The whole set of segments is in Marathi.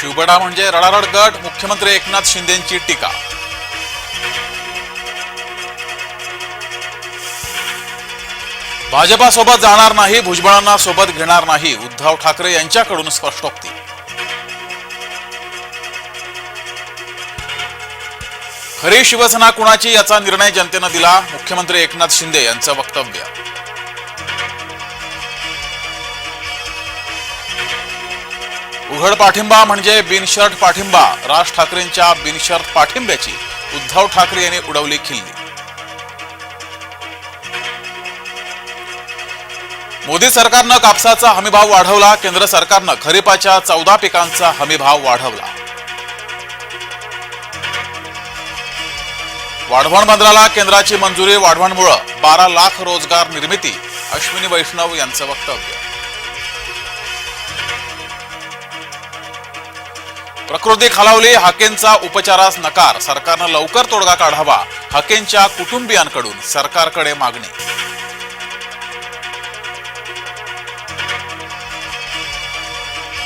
शिवबडा म्हणजे रडारड गट मुख्यमंत्री एकनाथ शिंदेची टीका. भाजपासोबत जाणार नाही भुजबळांना सोबत घेणार नाही उद्धव ठाकरे यांच्याकडून स्पष्टोक्ती. खरी शिवसेना कुणाची याचा निर्णय जनतेनं दिला? मुख्यमंत्री एकनाथ शिंदे यांचं वक्तव्य. उघड पाठिंबा म्हणजे बिनशर्ट पाठिंबा. राज ठाकरेंच्या बिनशर्त पाठिंब्याची उद्धव ठाकरे यांनी उडवली खिल्ली. मोदी सरकारनं कापसाचा हमीभाव वाढवला केंद्र सरकारनं खरीपाच्या चौदा पिकांचा हमीभाव वाढवला. वाढवण बंदराला केंद्राची मंजुरी वाढवणमुळं बारा लाख रोजगार निर्मिती अश्विनी वैष्णव यांचं वक्तव्य. प्रकृती खालावली हाकेंचा उपचारास नकार. सरकारनं लवकर तोडगा काढावा हाकेंच्या कुटुंबियांकडून सरकारकडे मागणी.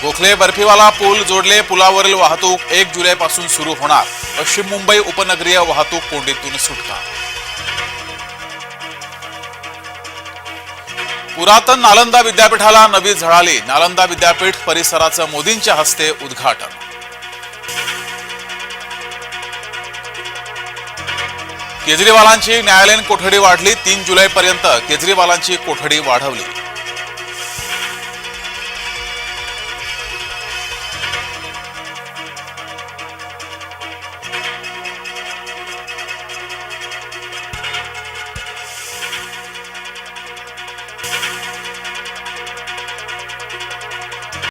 गोखले बर्फीवाला पूल जोडले पुलावरील वाहतूक एक जुलैपासून सुरू होणार. पश्चिम मुंबई उपनगरीय वाहतूक कोंडीतून सुटका. पुरातन नालंदा विद्यापीठाला नवी झळाली. नालंदा विद्यापीठ परिसराचं मोदींच्या हस्ते उद्घाटन. केजरीवालांची न्यायालयीन कोठडी वाढली. तीन जुलैपर्यंत केजरीवालांची कोठडी वाढवली.